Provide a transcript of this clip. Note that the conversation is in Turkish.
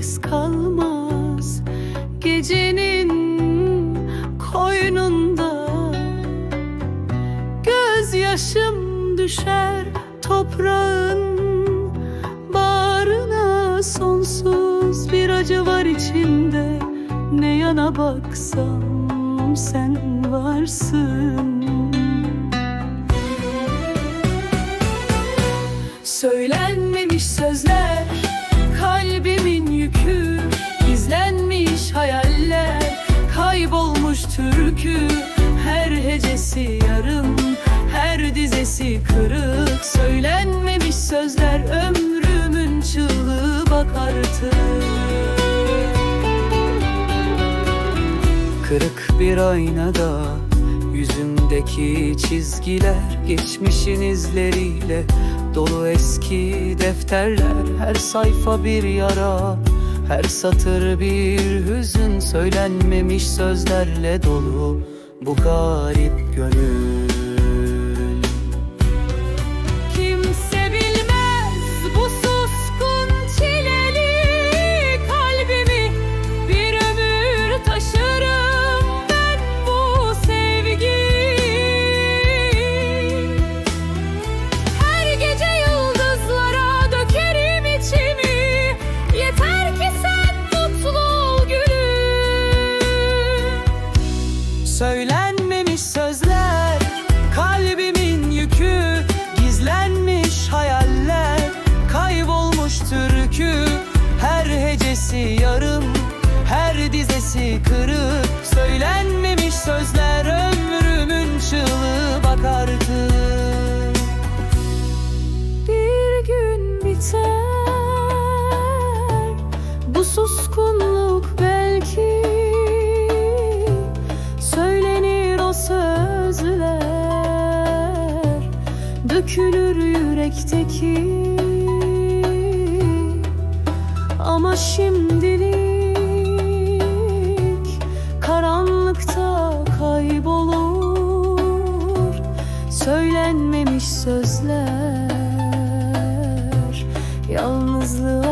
nefes kalmaz Gecenin koynunda. Gözyaşım düşer toprağın Bağrına sonsuz bir acı var içinde. Ne yana baksam sen varsın. Söylenmemiş sözler Kalbimin yükü Gizlenmiş hayaller Kaybolmuş türkü. Her hecesi yarım Her dizesi kırık. Söylenmemiş sözler Ömrümün çığlığı bak artık. Kırık bir aynada Yüzümdeki çizgiler Geçmişin izleriyle Dolu eski defterler. Her sayfa bir yara Her satır bir hüzün Söylenmemiş sözlerle dolu Bu garip gönül hecesi yarım Her dizesi kırık. Söylenmemiş sözler Ömrümün çığlığı bak artık Bir gün biter Bu suskunluk belki Söylenir o sözler. Dökülür yürekteki Ama şimdilik Karanlıkta kaybolur Söylenmemiş sözler Yalnızlığa